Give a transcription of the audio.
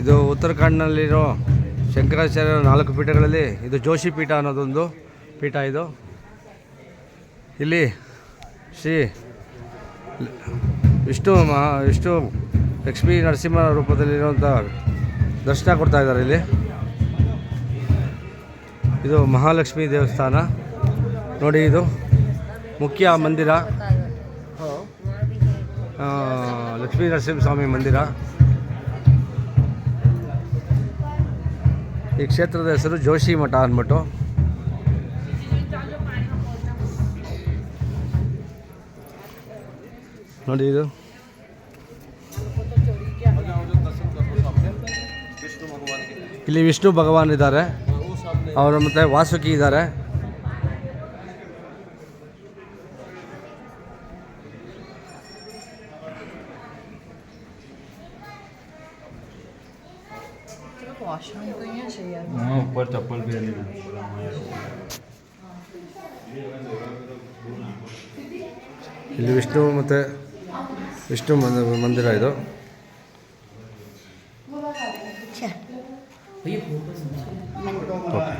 ಇದು ಉತ್ತರಾಖಂಡ್ನಲ್ಲಿರೋ ಶಂಕರಾಚಾರ್ಯ ನಾಲ್ಕು ಪೀಠಗಳಲ್ಲಿ ಇದು ಜೋಶಿ ಪೀಠ ಅನ್ನೋದೊಂದು ಪೀಠ ಇದು. ಇಲ್ಲಿ ಶ್ರೀ ವಿಷ್ಣು ಮಹಾ ವಿಷ್ಣು ಲಕ್ಷ್ಮೀ ನರಸಿಂಹ ರೂಪದಲ್ಲಿರುವಂಥ ದರ್ಶನ ಕೊಡ್ತಾ ಇದ್ದಾರೆ ಇಲ್ಲಿ. ಇದು ಮಹಾಲಕ್ಷ್ಮಿ ದೇವಸ್ಥಾನ. ನೋಡಿ ಇದು ಮುಖ್ಯ ಮಂದಿರ. ಲಕ್ಷ್ಮೀ ನರಸಿಂಹ ಸ್ವಾಮಿ ಮಂದಿರ. ಈ ಕ್ಷೇತ್ರದ ಹೆಸರು ಜೋಶಿ ಮಠ ಅಂದ್ಬಿಟ್ಟು. ನೋಡಿ ಇದು. ಇಲ್ಲಿ ವಿಷ್ಣು ಭಗವಾನ್ ಇದ್ದಾರೆ. ಅವರು ಮತ್ತೆ ವಾಸುಕಿ ಇದ್ದಾರೆ. ವಾಶ್ರೂಮ್ ಏನು ಸರಿಯಾಗಿ ಹ್ಞೂ ಚಪ್ಪಲ್ ಬೇರೆ ಇಲ್ಲಿ ವಿಷ್ಣು ಮತ್ತು ವಿಷ್ಣು ಮಂದಿರ ಇದು ಓಕೆ